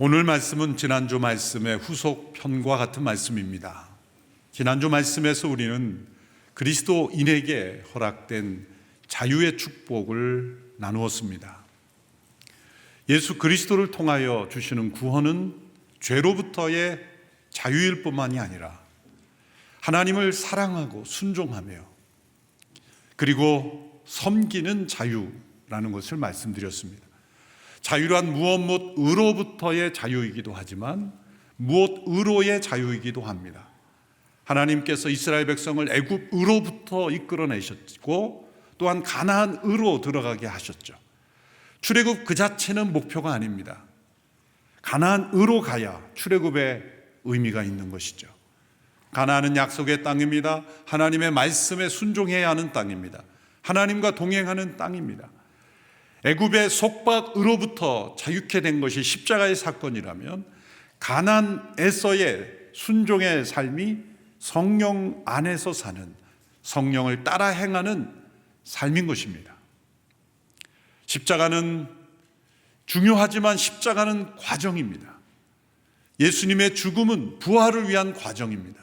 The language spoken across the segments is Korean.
오늘 말씀은 지난주 말씀의 후속 편과 같은 말씀입니다. 지난주 말씀에서 우리는 그리스도인에게 허락된 자유의 축복을 나누었습니다. 예수 그리스도를 통하여 주시는 구원은 죄로부터의 자유일 뿐만이 아니라 하나님을 사랑하고 순종하며 그리고 섬기는 자유라는 것을 말씀드렸습니다. 자유란 무엇 못 의로부터의 자유이기도 하지만 무엇 의로의 자유이기도 합니다. 하나님께서 이스라엘 백성을 애굽 의로부터 이끌어내셨고 또한 가나안 의로 들어가게 하셨죠. 출애굽 그 자체는 목표가 아닙니다. 가나안 의로 가야 출애굽의 의미가 있는 것이죠. 가나안은 약속의 땅입니다. 하나님의 말씀에 순종해야 하는 땅입니다. 하나님과 동행하는 땅입니다. 애굽의 속박으로부터 자유케 된 것이 십자가의 사건이라면 가난에서의 순종의 삶이 성령 안에서 사는 성령을 따라 행하는 삶인 것입니다. 십자가는 중요하지만 십자가는 과정입니다. 예수님의 죽음은 부활을 위한 과정입니다.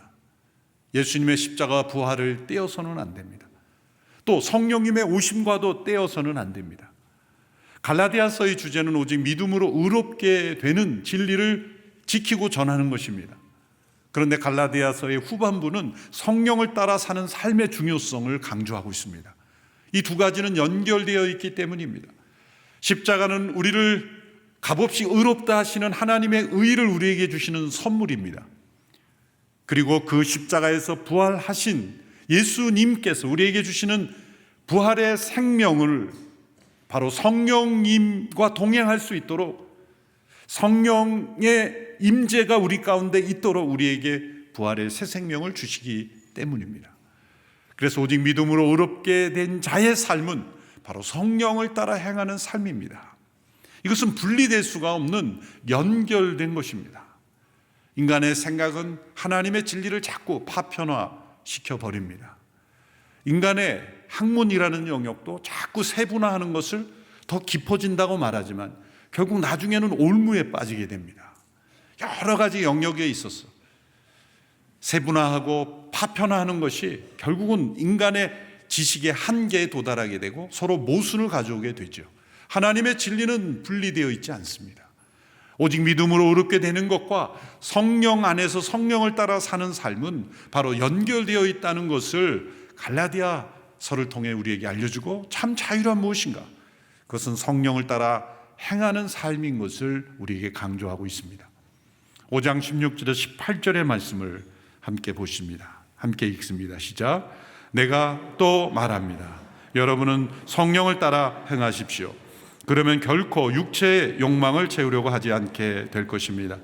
예수님의 십자가 부활을 떼어서는 안 됩니다. 또 성령님의 오심과도 떼어서는 안 됩니다. 갈라디아서의 주제는 오직 믿음으로 의롭게 되는 진리를 지키고 전하는 것입니다. 그런데 갈라디아서의 후반부는 성령을 따라 사는 삶의 중요성을 강조하고 있습니다. 이 두 가지는 연결되어 있기 때문입니다. 십자가는 우리를 값없이 의롭다 하시는 하나님의 의를 우리에게 주시는 선물입니다. 그리고 그 십자가에서 부활하신 예수님께서 우리에게 주시는 부활의 생명을 바로 성령님과 동행할 수 있도록 성령의 임재가 우리 가운데 있도록 우리에게 부활의 새 생명을 주시기 때문입니다. 그래서 오직 믿음으로 의롭게 된 자의 삶은 바로 성령을 따라 행하는 삶입니다. 이것은 분리될 수가 없는 연결된 것입니다. 인간의 생각은 하나님의 진리를 자꾸 파편화시켜 버립니다. 인간의 학문이라는 영역도 자꾸 세분화하는 것을 더 깊어진다고 말하지만 결국 나중에는 올무에 빠지게 됩니다. 여러 가지 영역에 있어서 세분화하고 파편화하는 것이 결국은 인간의 지식의 한계에 도달하게 되고 서로 모순을 가져오게 되죠. 하나님의 진리는 분리되어 있지 않습니다. 오직 믿음으로 의롭게 되는 것과 성령 안에서 성령을 따라 사는 삶은 바로 연결되어 있다는 것을 갈라디아 서를 통해 우리에게 알려주고 참 자유란 무엇인가? 그것은 성령을 따라 행하는 삶인 것을 우리에게 강조하고 있습니다. 5장 16절에서 18절의 말씀을 함께 보십니다. 함께 읽습니다. 시작. 내가 또 말합니다. 여러분은 성령을 따라 행하십시오. 그러면 결코 육체의 욕망을 채우려고 하지 않게 될 것입니다.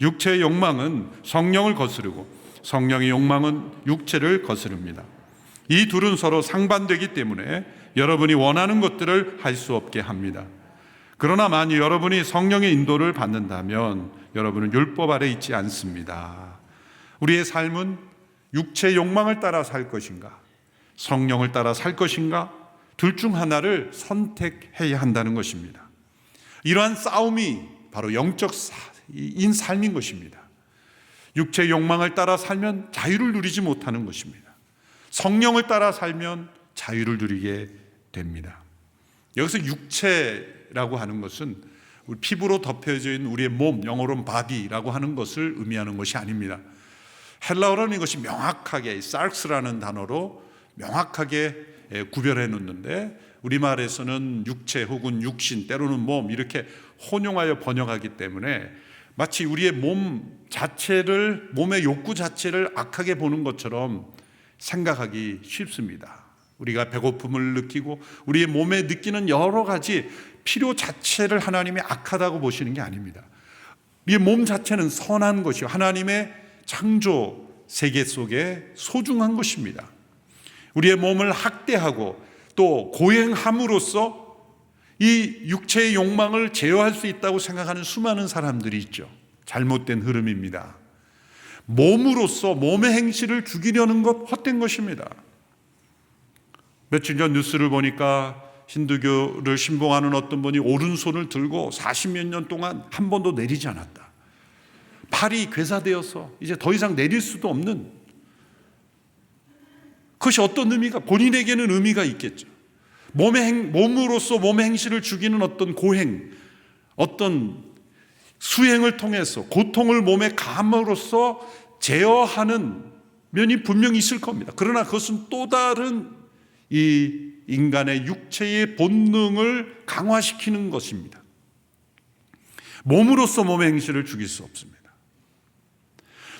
육체의 욕망은 성령을 거스르고 성령의 욕망은 육체를 거스릅니다. 이 둘은 서로 상반되기 때문에 여러분이 원하는 것들을 할 수 없게 합니다. 그러나 만일 여러분이 성령의 인도를 받는다면 여러분은 율법 아래 있지 않습니다. 우리의 삶은 육체의 욕망을 따라 살 것인가? 성령을 따라 살 것인가? 둘 중 하나를 선택해야 한다는 것입니다. 이러한 싸움이 바로 영적 인 삶인 것입니다. 육체의 욕망을 따라 살면 자유를 누리지 못하는 것입니다. 성령을 따라 살면 자유를 누리게 됩니다. 여기서 육체라고 하는 것은 우리 피부로 덮여져 있는 우리의 몸, 영어로는 바디라고 하는 것을 의미하는 것이 아닙니다. 헬라어로는 이것이 명확하게 sarx라는 단어로 명확하게 구별해 놓는데 우리말에서는 육체 혹은 육신 때로는 몸 이렇게 혼용하여 번역하기 때문에 마치 우리의 몸 자체를 몸의 욕구 자체를 악하게 보는 것처럼 생각하기 쉽습니다. 우리가 배고픔을 느끼고 우리의 몸에 느끼는 여러 가지 필요 자체를 하나님이 악하다고 보시는 게 아닙니다. 우리의 몸 자체는 선한 것이요 하나님의 창조 세계 속에 소중한 것입니다. 우리의 몸을 학대하고 또 고행함으로써 이 육체의 욕망을 제어할 수 있다고 생각하는 수많은 사람들이 있죠. 잘못된 흐름입니다. 몸으로써 몸의 행실을 죽이려는 것 헛된 것입니다. 며칠 전 뉴스를 보니까 힌두교를 신봉하는 어떤 분이 오른손을 들고 40몇 년 동안 한 번도 내리지 않았다. 팔이 괴사되어서 이제 더 이상 내릴 수도 없는 그것이 어떤 의미가 본인에게는 의미가 있겠죠. 몸의 행, 몸으로서 몸의 행실을 죽이는 어떤 고행, 어떤 수행을 통해서 고통을 몸에 감으로써 제어하는 면이 분명히 있을 겁니다. 그러나 그것은 또 다른 이 인간의 육체의 본능을 강화시키는 것입니다. 몸으로서 몸의 행실을 죽일 수 없습니다.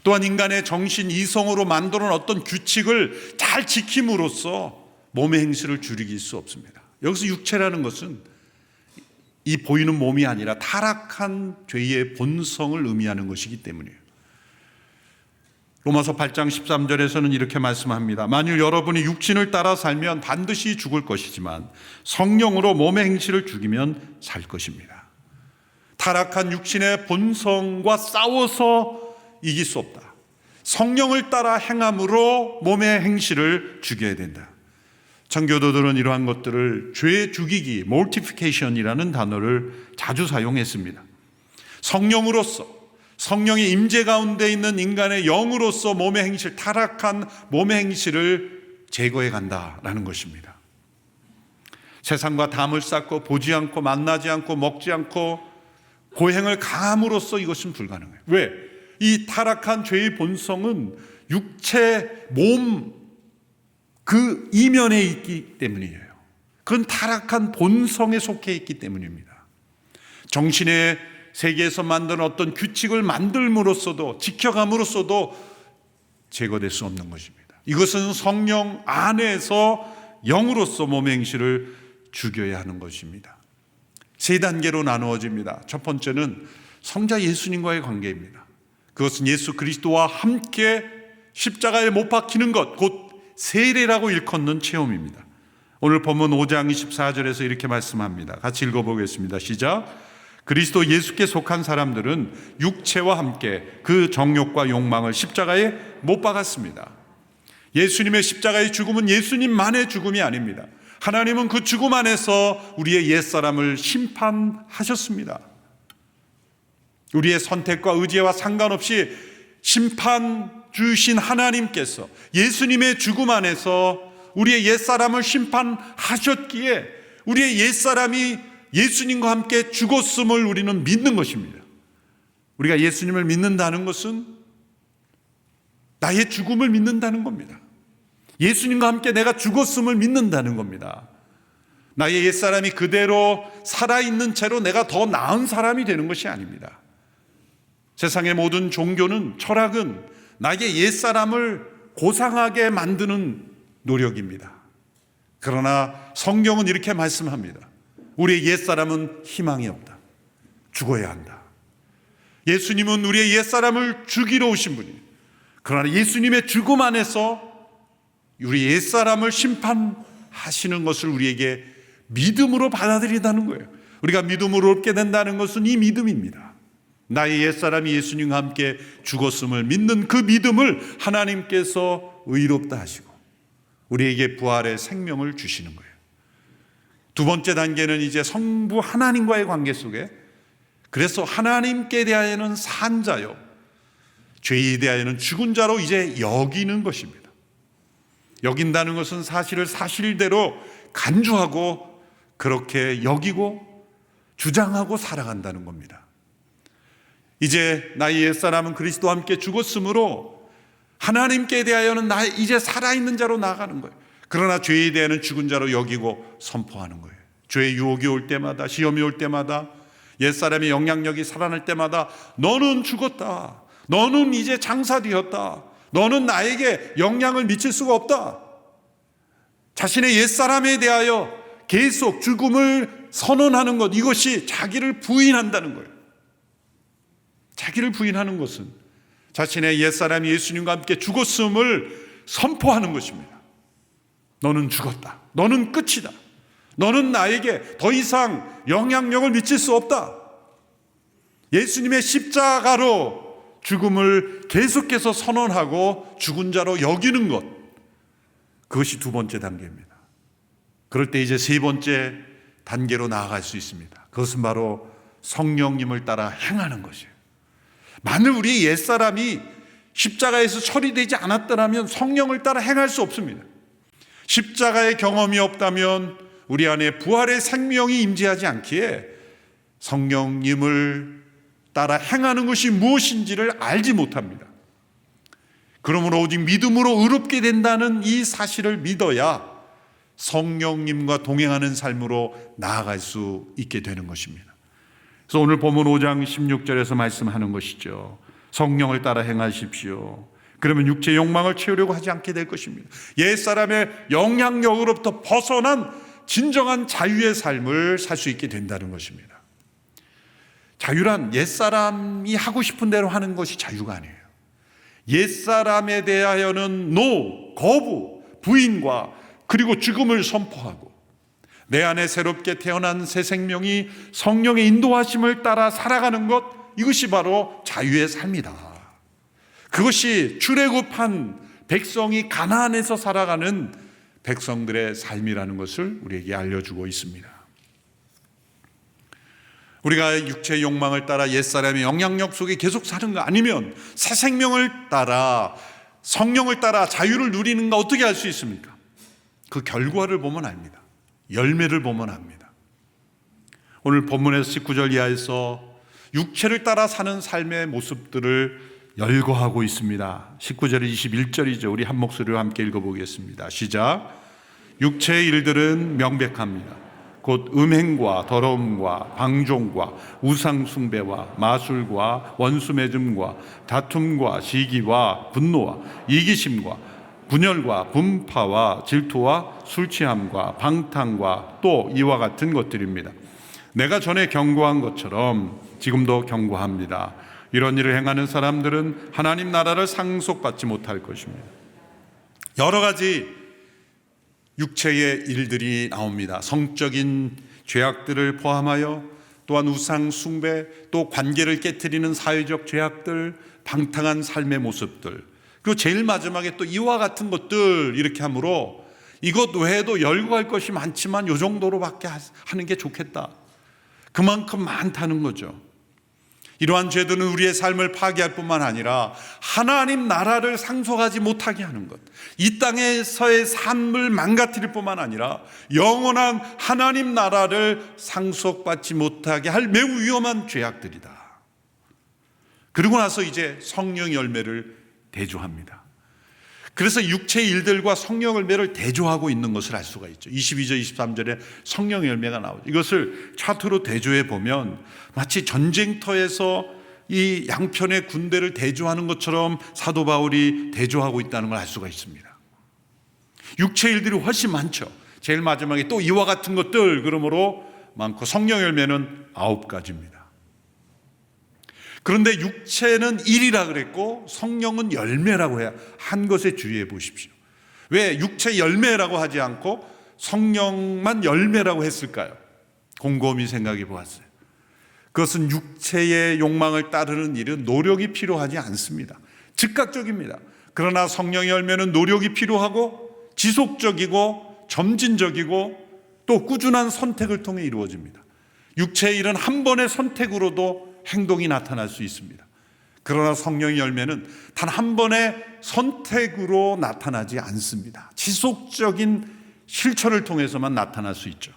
또한 인간의 정신 이성으로 만드는 어떤 규칙을 잘 지킴으로써 몸의 행실을 줄이길 수 없습니다. 여기서 육체라는 것은 이 보이는 몸이 아니라 타락한 죄의 본성을 의미하는 것이기 때문이에요. 로마서 8장 13절에서는 이렇게 말씀합니다. 만일 여러분이 육신을 따라 살면 반드시 죽을 것이지만 성령으로 몸의 행실을 죽이면 살 것입니다. 타락한 육신의 본성과 싸워서 이길 수 없다. 성령을 따라 행함으로 몸의 행실을 죽여야 된다. 청교도들은 이러한 것들을 죄 죽이기, mortification이라는 단어를 자주 사용했습니다. 성령으로서 성령의 임재 가운데 있는 인간의 영으로서 몸의 행실, 타락한 몸의 행실을 제거해 간다라는 것입니다. 세상과 담을 쌓고 보지 않고 만나지 않고 먹지 않고 고행을 감으로써 이것은 불가능해요. 왜? 이 타락한 죄의 본성은 육체, 몸, 그 이면에 있기 때문이에요. 그건 타락한 본성에 속해 있기 때문입니다. 정신의 세계에서 만든 어떤 규칙을 만들므로써도 지켜감으로써도 제거될 수 없는 것입니다. 이것은 성령 안에서 영으로서 몸의 행실을 죽여야 하는 것입니다. 세 단계로 나누어집니다. 첫 번째는 성자 예수님과의 관계입니다. 그것은 예수 그리스도와 함께 십자가에 못 박히는 것, 곧 세례라고 일컫는 체험입니다. 오늘 본문 5장 24절에서 이렇게 말씀합니다. 같이 읽어보겠습니다. 시작. 그리스도 예수께 속한 사람들은 육체와 함께 그 정욕과 욕망을 십자가에 못 박았습니다. 예수님의 십자가의 죽음은 예수님만의 죽음이 아닙니다. 하나님은 그 죽음 안에서 우리의 옛사람을 심판하셨습니다. 우리의 선택과 의지와 상관없이 심판 주신 하나님께서 예수님의 죽음 안에서 우리의 옛사람을 심판하셨기에 우리의 옛사람이 예수님과 함께 죽었음을 우리는 믿는 것입니다. 우리가 예수님을 믿는다는 것은 나의 죽음을 믿는다는 겁니다. 예수님과 함께 내가 죽었음을 믿는다는 겁니다. 나의 옛사람이 그대로 살아있는 채로 내가 더 나은 사람이 되는 것이 아닙니다. 세상의 모든 종교는 철학은 나의 옛사람을 고상하게 만드는 노력입니다. 그러나 성경은 이렇게 말씀합니다. 우리의 옛사람은 희망이 없다. 죽어야 한다. 예수님은 우리의 옛사람을 죽이러 오신 분이에요. 그러나 예수님의 죽음 안에서 우리 옛사람을 심판하시는 것을 우리에게 믿음으로 받아들이다는 거예요. 우리가 믿음으로 얻게 된다는 것은 이 믿음입니다. 나의 옛사람이 예수님과 함께 죽었음을 믿는 그 믿음을 하나님께서 의롭다 하시고 우리에게 부활의 생명을 주시는 거예요. 두 번째 단계는 이제 성부 하나님과의 관계 속에 그래서 하나님께 대하여는 산자요. 죄에 대하여는 죽은 자로 이제 여기는 것입니다. 여긴다는 것은 사실을 사실대로 간주하고 그렇게 여기고 주장하고 살아간다는 겁니다. 이제 나의 옛사람은 그리스도와 함께 죽었으므로 하나님께 대하여는 나 이제 살아있는 자로 나가는 거예요. 그러나 죄에 대해는 죽은 자로 여기고 선포하는 거예요. 죄의 유혹이 올 때마다 시험이 올 때마다 옛사람의 영향력이 살아날 때마다 너는 죽었다. 너는 이제 장사되었다. 너는 나에게 영향을 미칠 수가 없다. 자신의 옛사람에 대하여 계속 죽음을 선언하는 것 이것이 자기를 부인한다는 거예요. 자기를 부인하는 것은 자신의 옛사람 예수님과 함께 죽었음을 선포하는 것입니다. 너는 죽었다. 너는 끝이다. 너는 나에게 더 이상 영향력을 미칠 수 없다. 예수님의 십자가로 죽음을 계속해서 선언하고 죽은 자로 여기는 것. 그것이 두 번째 단계입니다. 그럴 때 이제 세 번째 단계로 나아갈 수 있습니다. 그것은 바로 성령님을 따라 행하는 것이에요. 만일 우리의 옛사람이 십자가에서 처리되지 않았더라면 성령을 따라 행할 수 없습니다. 십자가의 경험이 없다면 우리 안에 부활의 생명이 임재하지 않기에 성령님을 따라 행하는 것이 무엇인지를 알지 못합니다. 그러므로 오직 믿음으로 의롭게 된다는 이 사실을 믿어야 성령님과 동행하는 삶으로 나아갈 수 있게 되는 것입니다. 그래서 오늘 본문 5장 16절에서 말씀하는 것이죠. 성령을 따라 행하십시오. 그러면 육체 욕망을 채우려고 하지 않게 될 것입니다. 옛 사람의 영향력으로부터 벗어난 진정한 자유의 삶을 살 수 있게 된다는 것입니다. 자유란 옛 사람이 하고 싶은 대로 하는 것이 자유가 아니에요. 옛 사람에 대하여는 노, 거부, 부인과 그리고 죽음을 선포하고 내 안에 새롭게 태어난 새 생명이 성령의 인도하심을 따라 살아가는 것 이것이 바로 자유의 삶이다. 그것이 출애굽한 백성이 가나안에서 살아가는 백성들의 삶이라는 것을 우리에게 알려주고 있습니다. 우리가 육체의 욕망을 따라 옛사람의 영향력 속에 계속 사는 거 아니면 새 생명을 따라 성령을 따라 자유를 누리는가 어떻게 할수 있습니까? 그 결과를 보면 압니다. 열매를 보면 압니다. 오늘 본문에서 19절 이하에서 육체를 따라 사는 삶의 모습들을 열거하고 있습니다. 19절에 21절이죠. 우리 한 목소리로 함께 읽어보겠습니다. 시작. 육체의 일들은 명백합니다. 곧 음행과 더러움과 방종과 우상숭배와 마술과 원수매즘과 다툼과 시기와 분노와 이기심과 분열과 분파와 질투와 술 취함과 방탕과 또 이와 같은 것들입니다. 내가 전에 경고한 것처럼 지금도 경고합니다. 이런 일을 행하는 사람들은 하나님 나라를 상속받지 못할 것입니다. 여러 가지 육체의 일들이 나옵니다. 성적인 죄악들을 포함하여 또한 우상 숭배, 또 관계를 깨뜨리는 사회적 죄악들, 방탕한 삶의 모습들, 그리고 제일 마지막에 또 이와 같은 것들 이렇게 함으로 이것 외에도 열거할 것이 많지만 요 정도로밖에 하는 게 좋겠다. 그만큼 많다는 거죠. 이러한 죄들은 우리의 삶을 파괴할 뿐만 아니라 하나님 나라를 상속하지 못하게 하는 것. 이 땅에서의 삶을 망가뜨릴 뿐만 아니라 영원한 하나님 나라를 상속받지 못하게 할 매우 위험한 죄악들이다. 그리고 나서 이제 성령 열매를 대조합니다. 그래서 육체의 일들과 성령 열매를 대조하고 있는 것을 알 수가 있죠. 22절, 23절에 성령 열매가 나오죠. 이것을 차트로 대조해 보면 마치 전쟁터에서 이 양편의 군대를 대조하는 것처럼 사도 바울이 대조하고 있다는 걸 알 수가 있습니다. 육체 일들이 훨씬 많죠. 제일 마지막에 또 이와 같은 것들 그러므로 많고 성령 열매는 아홉 가지입니다. 그런데 육체는 일이라 그랬고 성령은 열매라고 해야 한 것에 주의해 보십시오. 왜 육체 열매라고 하지 않고 성령만 열매라고 했을까요? 곰곰이 생각해 보았어요. 그것은 육체의 욕망을 따르는 일은 노력이 필요하지 않습니다. 즉각적입니다. 그러나 성령의 열매는 노력이 필요하고 지속적이고 점진적이고 또 꾸준한 선택을 통해 이루어집니다. 육체의 일은 한 번의 선택으로도 행동이 나타날 수 있습니다. 그러나 성령의 열매는 단 한 번의 선택으로 나타나지 않습니다. 지속적인 실천을 통해서만 나타날 수 있죠.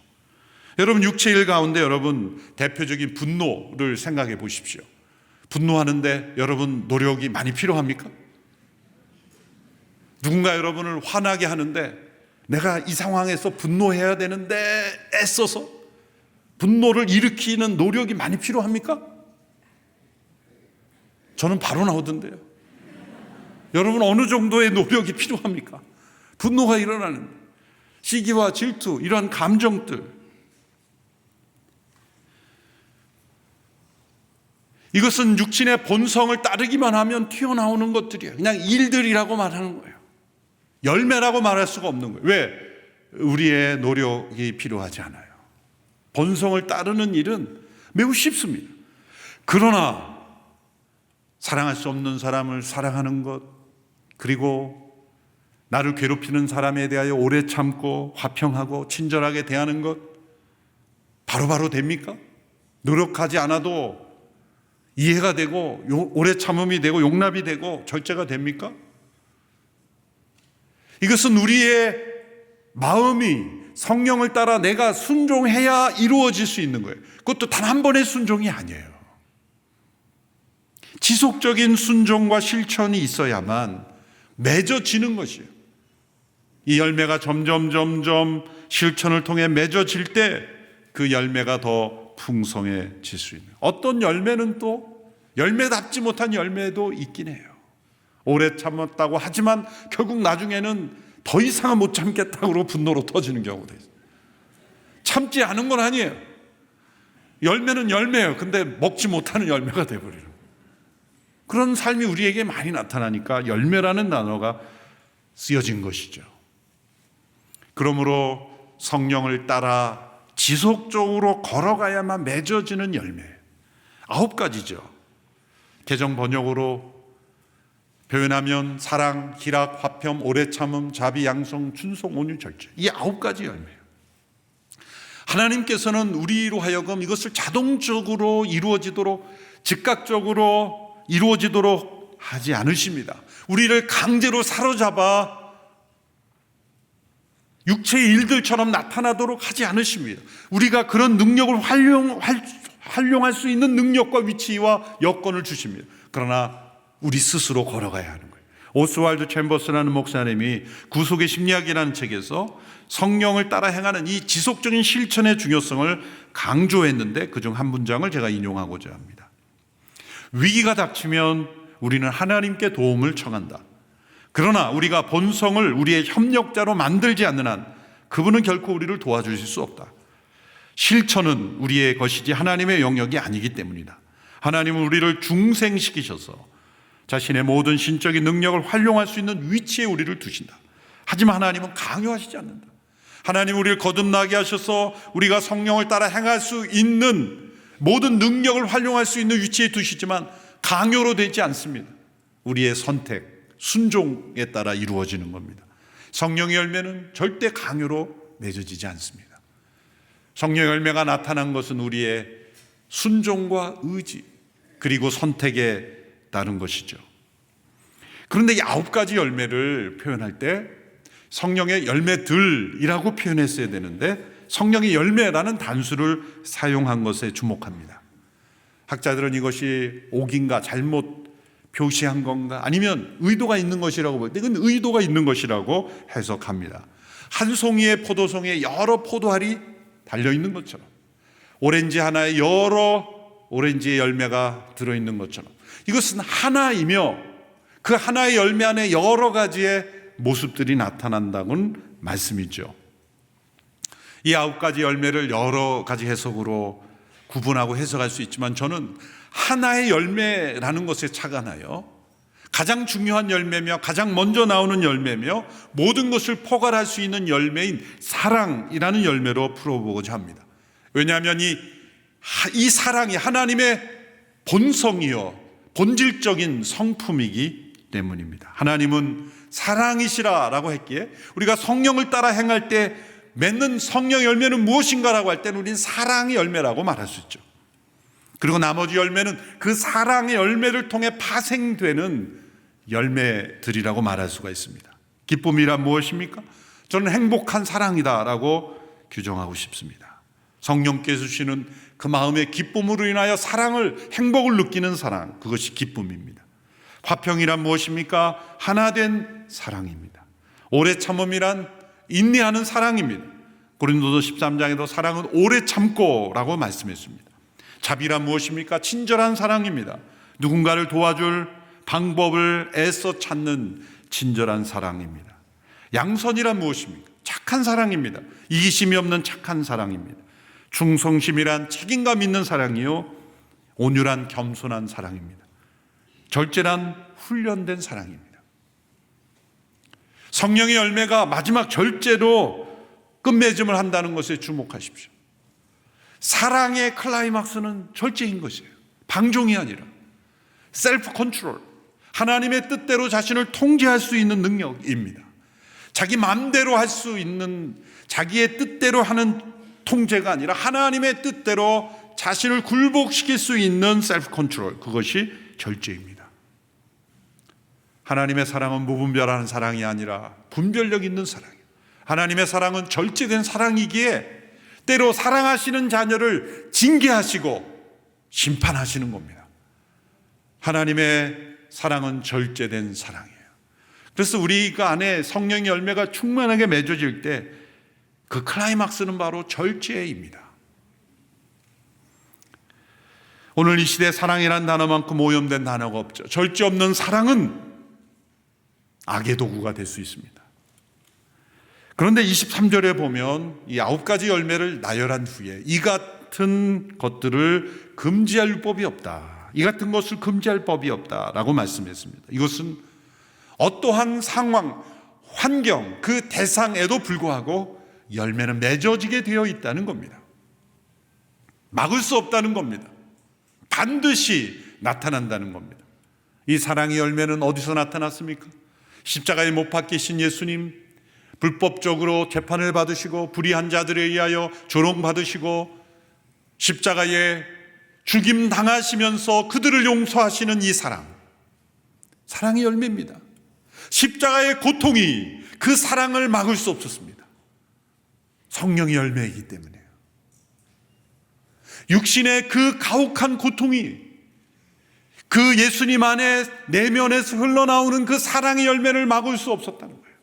여러분 육체 일 가운데 여러분 대표적인 분노를 생각해 보십시오. 분노하는데 여러분 노력이 많이 필요합니까? 누군가 여러분을 화나게 하는데 내가 이 상황에서 분노해야 되는데 애써서 분노를 일으키는 노력이 많이 필요합니까? 저는 바로 나오던데요. 여러분 어느 정도의 노력이 필요합니까? 분노가 일어나는 시기와 질투 이러한 감정들 이것은 육신의 본성을 따르기만 하면 튀어나오는 것들이에요. 그냥 일들이라고 말하는 거예요. 열매라고 말할 수가 없는 거예요. 왜? 우리의 노력이 필요하지 않아요. 본성을 따르는 일은 매우 쉽습니다. 그러나 사랑할 수 없는 사람을 사랑하는 것, 그리고 나를 괴롭히는 사람에 대하여 오래 참고 화평하고 친절하게 대하는 것 바로바로 됩니까? 노력하지 않아도 이해가 되고 요- 오래 참음이 되고 용납이 되고 절제가 됩니까? 이것은 우리의 마음이 성령을 따라 내가 순종해야 이루어질 수 있는 거예요. 그것도 단 한 번의 순종이 아니에요. 지속적인 순종과 실천이 있어야만 맺어지는 것이에요. 이 열매가 점점 점점 실천을 통해 맺어질 때 그 열매가 더 풍성해질 수 있는. 어떤 열매는 또 열매답지 못한 열매도 있긴 해요. 오래 참았다고 하지만 결국 나중에는 더 이상은 못 참겠다고 분노로 터지는 경우도 있어요. 참지 않은 건 아니에요. 열매는 열매예요. 근데 먹지 못하는 열매가 돼버리는. 그런 삶이 우리에게 많이 나타나니까 열매라는 단어가 쓰여진 것이죠. 그러므로 성령을 따라 지속적으로 걸어가야만 맺어지는 열매. 아홉 가지죠. 개정 번역으로 표현하면 사랑, 희락, 화평, 오래 참음, 자비, 양성, 충성, 온유, 절제. 이 아홉 가지 열매예요. 하나님께서는 우리로 하여금 이것을 자동적으로 이루어지도록 즉각적으로 이루어지도록 하지 않으십니다. 우리를 강제로 사로잡아 육체의 일들처럼 나타나도록 하지 않으십니다. 우리가 그런 능력을 활용, 활, 활용할 수 있는 능력과 위치와 여건을 주십니다. 그러나 우리 스스로 걸어가야 하는 거예요. 오스왈드 챔버스라는 목사님이 구속의 심리학이라는 책에서 성령을 따라 행하는 이 지속적인 실천의 중요성을 강조했는데 그중 한 문장을 제가 인용하고자 합니다. 위기가 닥치면 우리는 하나님께 도움을 청한다. 그러나 우리가 본성을 우리의 협력자로 만들지 않는 한 그분은 결코 우리를 도와주실 수 없다. 실천은 우리의 것이지 하나님의 영역이 아니기 때문이다. 하나님은 우리를 중생시키셔서 자신의 모든 신적인 능력을 활용할 수 있는 위치에 우리를 두신다. 하지만 하나님은 강요하시지 않는다. 하나님 우리를 거듭나게 하셔서 우리가 성령을 따라 행할 수 있는 모든 능력을 활용할 수 있는 위치에 두시지만 강요로 되지 않습니다. 우리의 선택, 순종에 따라 이루어지는 겁니다. 성령의 열매는 절대 강요로 맺어지지 않습니다. 성령의 열매가 나타난 것은 우리의 순종과 의지 그리고 선택에 따른 것이죠. 그런데 이 아홉 가지 열매를 표현할 때 성령의 열매들이라고 표현했어야 되는데 성령의 열매라는 단수를 사용한 것에 주목합니다. 학자들은 이것이 옥인가 잘못 표시한 건가 아니면 의도가 있는 것이라고 볼 때 이건 의도가 있는 것이라고 해석합니다. 한 송이의 포도송에 여러 포도알이 달려 있는 것처럼 오렌지 하나에 여러 오렌지의 열매가 들어 있는 것처럼 이것은 하나이며 그 하나의 열매 안에 여러 가지의 모습들이 나타난다는 말씀이죠. 이 아홉 가지 열매를 여러 가지 해석으로 구분하고 해석할 수 있지만 저는 하나의 열매라는 것에 착안하여 가장 중요한 열매며 가장 먼저 나오는 열매며 모든 것을 포괄할 수 있는 열매인 사랑이라는 열매로 풀어보고자 합니다. 왜냐하면 이, 이 사랑이 하나님의 본성이요, 본질적인 성품이기 때문입니다. 하나님은 사랑이시라라고 했기에 우리가 성령을 따라 행할 때 맺는 성령 열매는 무엇인가라고 할 때는 우리는 사랑의 열매라고 말할 수 있죠. 그리고 나머지 열매는 그 사랑의 열매를 통해 파생되는 열매들이라고 말할 수가 있습니다. 기쁨이란 무엇입니까? 저는 행복한 사랑이다라고 규정하고 싶습니다. 성령께서 주시는 그 마음의 기쁨으로 인하여 사랑을, 행복을 느끼는 사랑, 그것이 기쁨입니다. 화평이란 무엇입니까? 하나 된 사랑입니다. 오래 참음이란 인내하는 사랑입니다. 고린도서 13장에도 사랑은 오래 참고라고 말씀했습니다. 자비란 무엇입니까? 친절한 사랑입니다. 누군가를 도와줄 방법을 애써 찾는 친절한 사랑입니다. 양선이란 무엇입니까? 착한 사랑입니다. 이기심이 없는 착한 사랑입니다. 충성심이란 책임감 있는 사랑이요. 온유란 겸손한 사랑입니다. 절제란 훈련된 사랑입니다. 성령의 열매가 마지막 절제로 끝맺음을 한다는 것에 주목하십시오. 사랑의 클라이막스는 절제인 것이에요. 방종이 아니라 셀프 컨트롤. 하나님의 뜻대로 자신을 통제할 수 있는 능력입니다. 자기 마음대로 할 수 있는 자기의 뜻대로 하는 통제가 아니라 하나님의 뜻대로 자신을 굴복시킬 수 있는 셀프 컨트롤 그것이 절제입니다. 하나님의 사랑은 무분별한 사랑이 아니라 분별력 있는 사랑이에요. 하나님의 사랑은 절제된 사랑이기에 때로 사랑하시는 자녀를 징계하시고 심판하시는 겁니다. 하나님의 사랑은 절제된 사랑이에요. 그래서 우리가 안에 성령의 열매가 충만하게 맺어질 때 그 클라이막스는 바로 절제입니다. 오늘 이 시대에 사랑이란 단어만큼 오염된 단어가 없죠. 절제 없는 사랑은 악의 도구가 될 수 있습니다. 그런데 23절에 보면 이 아홉 가지 열매를 나열한 후에 이 같은 것들을 금지할 율법이 없다. 이 같은 것을 금지할 법이 없다라고 말씀했습니다. 이것은 어떠한 상황, 환경, 그 대상에도 불구하고 열매는 맺어지게 되어 있다는 겁니다. 막을 수 없다는 겁니다. 반드시 나타난다는 겁니다. 이 사랑의 열매는 어디서 나타났습니까? 십자가에 못 박히신 예수님, 불법적으로 재판을 받으시고 불의한 자들에 의하여 조롱받으시고 십자가에 죽임 당하시면서 그들을 용서하시는 이 사랑. 사랑의 열매입니다. 십자가의 고통이 그 사랑을 막을 수 없었습니다. 성령의 열매이기 때문에요. 육신의 그 가혹한 고통이 그 예수님 안에 내면에서 흘러나오는 그 사랑의 열매를 막을 수 없었다는 거예요.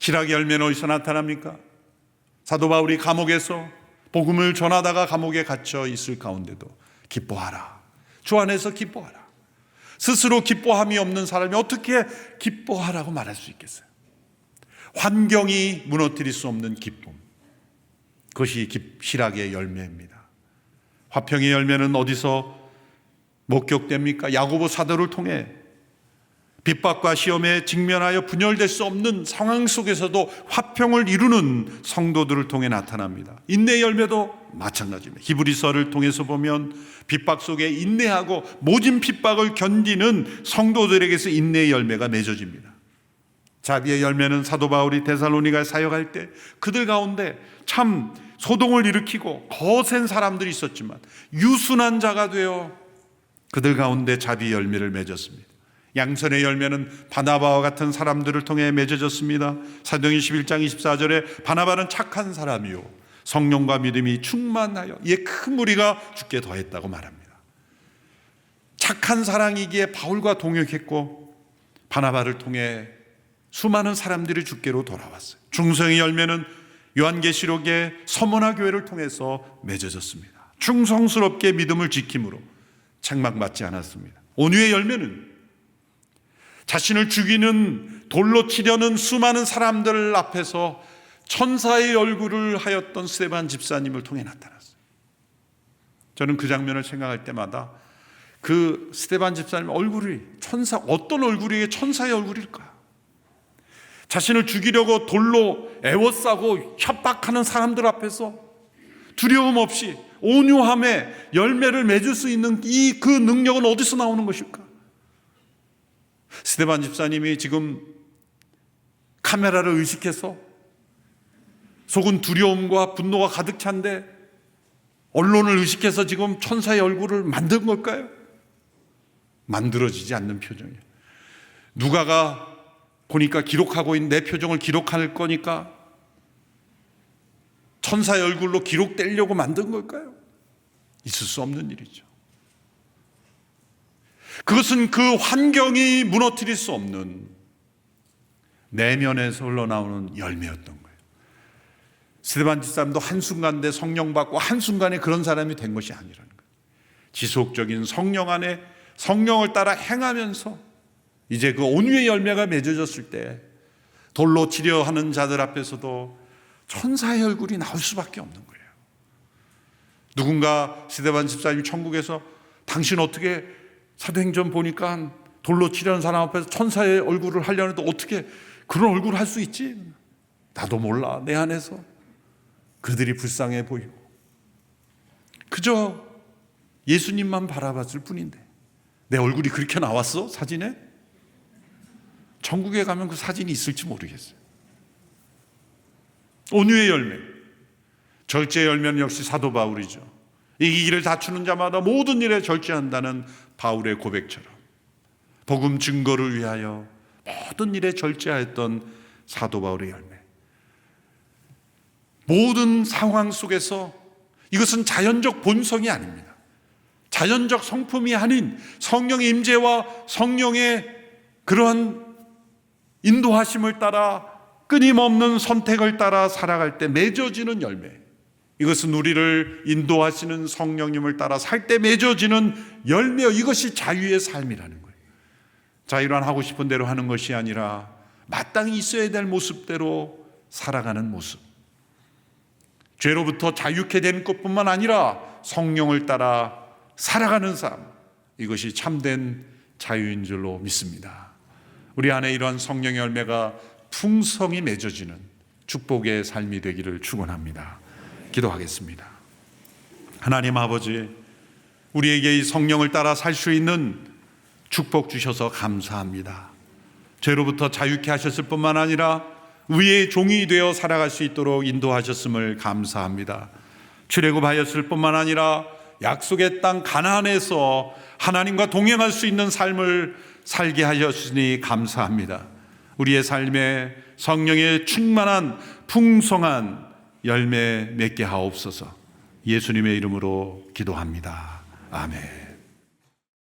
희락의 열매는 어디서 나타납니까? 사도 바울이 감옥에서 복음을 전하다가 감옥에 갇혀 있을 가운데도 기뻐하라. 주 안에서 기뻐하라. 스스로 기뻐함이 없는 사람이 어떻게 기뻐하라고 말할 수 있겠어요? 환경이 무너뜨릴 수 없는 기쁨. 그것이 희락의 열매입니다. 화평의 열매는 어디서 목격됩니까? 야고보 사도를 통해 핍박과 시험에 직면하여 분열될 수 없는 상황 속에서도 화평을 이루는 성도들을 통해 나타납니다. 인내 열매도 마찬가지입니다. 히브리서를 통해서 보면 핍박 속에 인내하고 모진 핍박을 견디는 성도들에게서 인내의 열매가 맺어집니다. 자비의 열매는 사도 바울이 데살로니가에 사역할 때 그들 가운데 참 소동을 일으키고 거센 사람들이 있었지만 유순한 자가 되어 그들 가운데 자비 열매를 맺었습니다. 양선의 열매는 바나바와 같은 사람들을 통해 맺어졌습니다. 사도행 11장 24절에 바나바는 착한 사람이요 성령과 믿음이 충만하여 이에 큰 무리가 죽게 더했다고 말합니다. 착한 사랑이기에 바울과 동역했고 바나바를 통해 수많은 사람들이 죽게로 돌아왔어요. 중성의 열매는 요한계시록의 서머나 교회를 통해서 맺어졌습니다. 충성스럽게 믿음을 지킴으로 책망받지 않았습니다. 온유의 열매는 자신을 죽이는 돌로 치려는 수많은 사람들 앞에서 천사의 얼굴을 하였던 스테반 집사님을 통해 나타났어요. 저는 그 장면을 생각할 때마다 그 스테반 집사님 얼굴이 천사 어떤 얼굴이 천사의 얼굴일까? 자신을 죽이려고 돌로 애워싸고 협박하는 사람들 앞에서 두려움 없이 온유함에 열매를 맺을 수 있는 이 그 능력은 어디서 나오는 것일까? 스테반 집사님이 지금 카메라를 의식해서 속은 두려움과 분노가 가득 찬데 언론을 의식해서 지금 천사의 얼굴을 만든 걸까요? 만들어지지 않는 표정이에요. 누가가 보니까 기록하고 있는 내 표정을 기록할 거니까 천사의 얼굴로 기록되려고 만든 걸까요? 있을 수 없는 일이죠. 그것은 그 환경이 무너뜨릴 수 없는 내면에서 흘러나오는 열매였던 거예요. 스테반 집사람도 한순간에 성령 받고 한순간에 그런 사람이 된 것이 아니라는 거예요. 지속적인 성령 안에 성령을 따라 행하면서 이제 그 온유의 열매가 맺어졌을 때 돌로 치려하는 자들 앞에서도 천사의 얼굴이 나올 수밖에 없는 거예요. 누군가 스테반 집사님 천국에서 당신 어떻게 사도행전 보니까 돌로 치려는 사람 앞에서 천사의 얼굴을 하려는데 어떻게 그런 얼굴을 할 수 있지? 나도 몰라 내 안에서 그들이 불쌍해 보이고 그저 예수님만 바라봤을 뿐인데 내 얼굴이 그렇게 나왔어 사진에? 천국에 가면 그 사진이 있을지 모르겠어요. 온유의 열매. 절제 열매는 역시 사도 바울이죠. 이 길을 다투는 자마다 모든 일에 절제한다는 바울의 고백처럼 복음 증거를 위하여 모든 일에 절제하였던 사도 바울의 열매. 모든 상황 속에서 이것은 자연적 본성이 아닙니다. 자연적 성품이 아닌 성령의 임재와 성령의 그러한 인도하심을 따라 끊임없는 선택을 따라 살아갈 때 맺어지는 열매. 이것은 우리를 인도하시는 성령님을 따라 살 때 맺어지는 열매요. 이것이 자유의 삶이라는 거예요. 자유란 하고 싶은 대로 하는 것이 아니라 마땅히 있어야 될 모습대로 살아가는 모습. 죄로부터 자유케 된 것뿐만 아니라 성령을 따라 살아가는 삶. 이것이 참된 자유인 줄로 믿습니다. 우리 안에 이러한 성령의 열매가 풍성히 맺어지는 축복의 삶이 되기를 축원합니다. 기도하겠습니다. 하나님 아버지, 우리에게 이 성령을 따라 살 수 있는 축복 주셔서 감사합니다. 죄로부터 자유케 하셨을 뿐만 아니라 의의 종이 되어 살아갈 수 있도록 인도하셨음을 감사합니다. 출애굽하였을 뿐만 아니라 약속의 땅 가나안에서 하나님과 동행할 수 있는 삶을 살게 하셨으니 감사합니다. 우리의 삶에 성령의 충만한 풍성한 열매 맺게 하옵소서. 예수님의 이름으로 기도합니다. 아멘.